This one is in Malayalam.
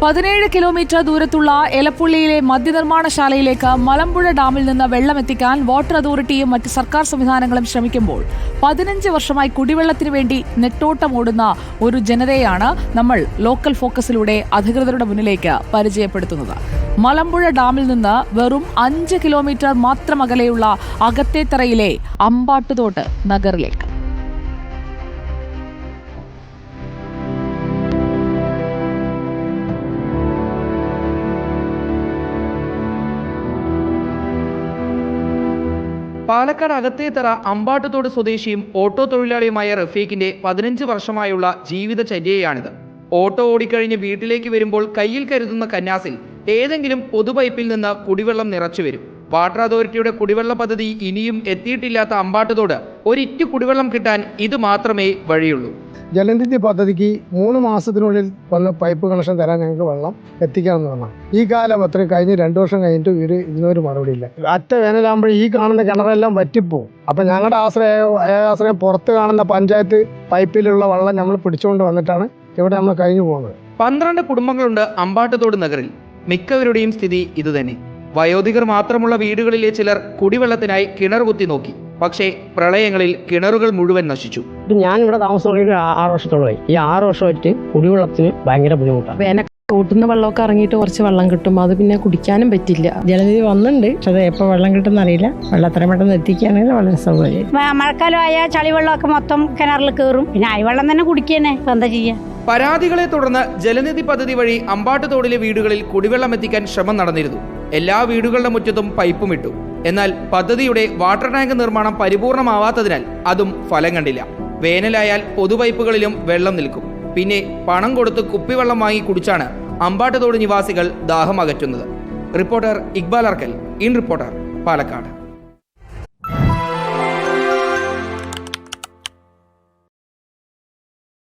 പതിനേഴ് കിലോമീറ്റർ ദൂരത്തുള്ള എലപ്പുള്ളിയിലെ മദ്യനിർമ്മാണശാലയിലേക്ക് മലമ്പുഴ ഡാമിൽ നിന്ന് വെള്ളമെത്തിക്കാൻ വാട്ടർ അതോറിറ്റിയും മറ്റ് സർക്കാർ സംവിധാനങ്ങളും ശ്രമിക്കുമ്പോൾ പതിനഞ്ച് വർഷമായി കുടിവെള്ളത്തിന് വേണ്ടി നെട്ടോട്ടമോടുന്ന ഒരു ജനതയാണ് നമ്മൾ ലോക്കൽ ഫോക്കസിലൂടെ അധികൃതരുടെ മുന്നിലേക്ക് പരിചയപ്പെടുത്തുന്നത്. മലമ്പുഴ ഡാമിൽ നിന്ന് വെറും അഞ്ച് കിലോമീറ്റർ മാത്രം അകലെയുള്ള അകത്തേത്തറയിലെ അമ്പാട്ടുതോട്ട് നഗറിലേക്ക്. പാലക്കാട് അകത്തേത്തറ അമ്പാട്ടുതോട് സ്വദേശിയും ഓട്ടോ തൊഴിലാളിയുമായ റഫീഖിന്റെ പതിനഞ്ച് വർഷമായുള്ള ജീവിതചര്യയാണിത് ഓട്ടോ ഓടിക്കഴിഞ്ഞ് വീട്ടിലേക്ക് വരുമ്പോൾ കയ്യിൽ കരുതുന്ന കന്നാസിൽ ഏതെങ്കിലും പൊതുപൈപ്പിൽ നിന്ന് കുടിവെള്ളം നിറച്ചു വരും. വാട്ടർ അതോറിറ്റിയുടെ കുടിവെള്ള പദ്ധതി ഇനിയും എത്തിയിട്ടില്ലാത്ത അമ്പാട്ടുതോട് ഒരിറ്റു കുടിവെള്ളം കിട്ടാൻ ഇത് മാത്രമേ വഴിയുള്ളൂ. ജലനിധി പദ്ധതിക്ക് മൂന്ന് മാസത്തിനുള്ളിൽ വന്ന് പൈപ്പ് കണക്ഷൻ തരാൻ ഞങ്ങൾക്ക് വെള്ളം എത്തിക്കാമെന്ന് പറഞ്ഞു ഈ കാലം അത്ര കഴിഞ്ഞ് രണ്ടു വർഷം കഴിഞ്ഞിട്ട് ഇവർ ഇതിനൊരു മറുപടി ഇല്ല. അറ്റ വേനലാകുമ്പോൾ ഈ കാണുന്ന കിണറെല്ലാം വറ്റിപ്പോവും. അപ്പം ഞങ്ങളുടെ ആശ്രയം ആശ്രയം പുറത്ത് കാണുന്ന പഞ്ചായത്ത് പൈപ്പിലുള്ള വെള്ളം നമ്മൾ പിടിച്ചുകൊണ്ട് വന്നിട്ടാണ് ഇവിടെ നമ്മൾ കഴിഞ്ഞു പോകുന്നത്. പന്ത്രണ്ട് കുടുംബങ്ങളുണ്ട് അമ്പാട്ടുതോട് നഗറിൽ. മിക്കവരുടെയും സ്ഥിതി ഇതുതന്നെ. വയോധികർ മാത്രമുള്ള വീടുകളിലെ ചിലർ കുടിവെള്ളത്തിനായി കിണർ കുത്തി നോക്കി. പക്ഷേ പ്രളയങ്ങളിൽ കിണറുകൾ മുഴുവൻ നശിച്ചു. ഇത് ഞാൻ ഇവിടെ താമസം തുടങ്ങിയിട്ട് ആ- ആറ് വർഷത്തോളമായി. ഈ ആറ് വർഷമായിട്ട് കുടിവെള്ളത്തിന് ഭയങ്കര ബുദ്ധിമുട്ടാണ്. വേനൽ കൂട്ടുന്ന വെള്ളമൊക്കെ ഇറങ്ങിയിട്ട് കുറച്ച് വെള്ളം കിട്ടും. അത് പിന്നെ കുടിക്കാനും പറ്റില്ല. ജലനിധി വന്നിട്ടുണ്ട്. പക്ഷെ അത് എപ്പോൾ വെള്ളം കിട്ടുമെന്ന് അറിയില്ല. വെള്ളം അത്ര പെട്ടെന്ന് എത്തിക്കുകയാണെങ്കിൽ വളരെ സൗകര്യം. ആയ ചളി ചളിവെള്ളമൊക്കെ മൊത്തം കിണറിൽ കയറും. പിന്നെ അയവെള്ളം തന്നെ കുടിക്കണേ ഇപ്പൊ എന്താ ചെയ്യാ? പരാതികളെ തുടർന്ന് ജലനിധി പദ്ധതി വഴി അമ്പാട്ടുതോടിലെ വീടുകളിൽ കുടിവെള്ളം എത്തിക്കാൻ ശ്രമം നടന്നിരുന്നു. എല്ലാ വീടുകളുടെ മുറ്റത്തും പൈപ്പും ഇട്ടു. എന്നാൽ പദ്ധതിയുടെ വാട്ടർ ടാങ്ക് നിർമ്മാണം പരിപൂർണമാവാത്തതിനാൽ അതും ഫലം കണ്ടില്ല. വേനലായാൽ പൊതുപൈപ്പുകളിലും വെള്ളം നിൽക്കും. പിന്നെ പണം കൊടുത്ത് കുപ്പിവെള്ളം വാങ്ങി കുടിച്ചാണ് അമ്പാട്ടുതോട് നിവാസികൾ ദാഹം അകറ്റുന്നത് reporter Iqbal Arkkal in reporter Palakkad.